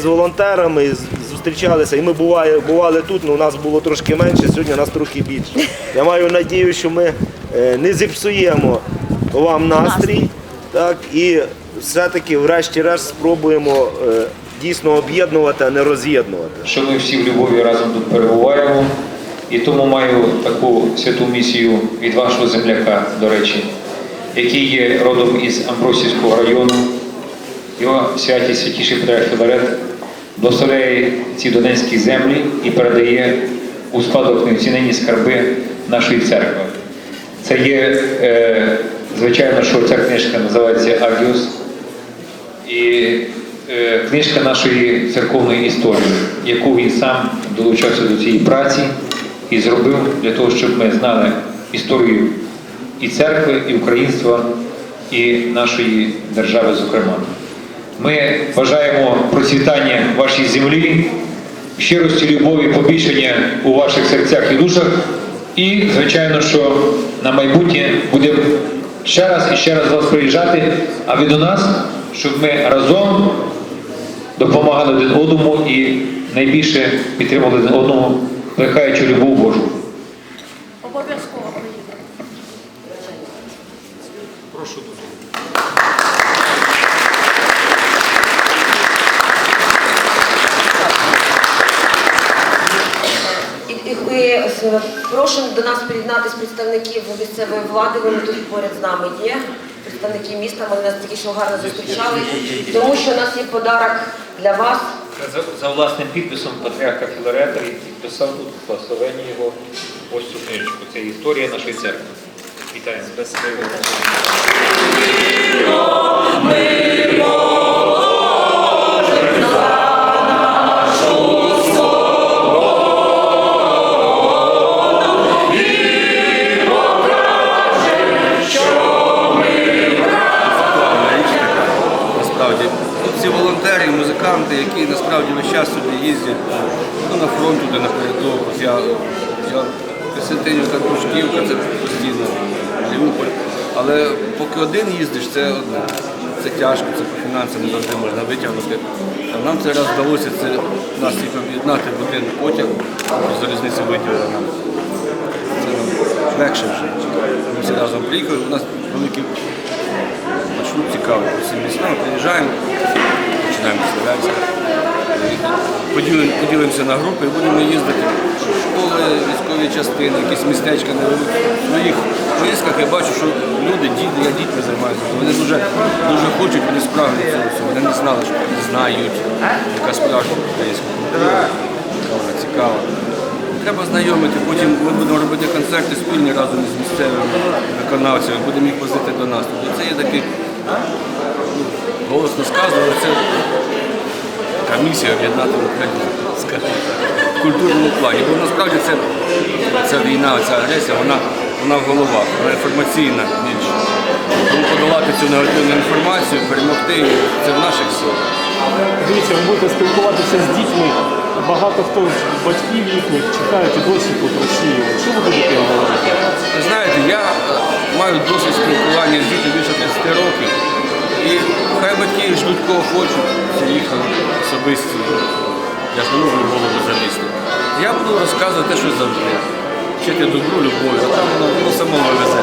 З волонтерами зустрічалися, і ми буває, бували тут, але у нас було трошки менше, сьогодні нас трохи більше. Я маю надію, що ми е, не зіпсуємо вам настрій, так, і все-таки, врешті-решт, спробуємо е, дійсно об'єднувати, а не роз'єднувати. що ми всі в любові разом тут перебуваємо. І тому маю таку святу місію від вашого земляка, до речі, який є родом із Амбросівського району. Його святість святіший Патріарх Філарет благословляє ці донецькі землі і передає у спадок неоцінені скарби нашої церкви. Це є, е, звичайно, що ця книжка називається Агіус. І е, книжка нашої церковної історії, яку він сам долучався до цієї праці і зробив для того, щоб ми знали історію і церкви, і українства, і нашої держави, зокрема. Ми бажаємо процвітання вашій землі, щирості любові, побільшення у ваших серцях і душах. І, звичайно, що на майбутнє будемо ще раз і ще раз до вас приїжджати, а ви до нас, щоб ми разом допомагали один одному і найбільше підтримували один одного, плекаючи любов Божу. Обов'язково приїдемо. І, і, і, е, прошу до нас приєднатися представників місцевої влади. Вони тут поряд з нами є. Представники міста, вони нас тільки що гарно зустрічали, тому що у нас є подарок для вас. За, за власним підписом патріарха Філарета і підписав тут благословення його ось цю книжку. Це історія нашої церкви. Вітаємо. Всі волонтери, музиканти, які насправді весь час сюди їздять ну, на фронт, туди на передок. Я, я Костянтинівка, Кружківка, це постійно, Маріуполь. Але поки один їздиш, це одне. Це тяжко, це по фінансам не завжди можна витягнути. А нам цей раз вдалося це, нас їх об'єднати в один потяг, залізниці виділили нам. Це нам легше вже. Ми всі разом приїхали, у нас великий маршрут цікавий по всім містам. Приїжджаємо, починаємо Слов'янська. Поділимося на групи і будемо їздити в школи, військові частини, якісь містечка невеликі. В своїх поїздках я бачу, що люди, діти, я дітьми займаюся. Вони дуже, дуже хочуть, вони справді цього. Вони не знали, що знають, яка справжня українська культура, яка вона цікава. Треба знайомити, потім ми будемо робити концерти спільні разом із місцевими виконавцями, будемо їх возити до нас. Тобто це є такий ну, голосно сказано, це така місія об'єднати Україну, в культурному плані. Бо насправді це, ця війна, ця агресія, вона, вона в головах, вона інформаційна більше. Тому подолати цю негативну інформацію, перемогти це в наших силах. Дивіться, ви будете спілкуватися з дітьми. Багато хто з батьків їхніх чекають і досі тут Росію. Що ви будете їм говорити? Ви знаєте, я е, маю досвід спілкування з дітьми більше 30 років. І хай батьки ждуть кого хочуть, це їх особисті. Я ж не можу голову залізти. Я буду розказувати те, що завжди. Вчити добру, любові, а там воно, воно само вивезе.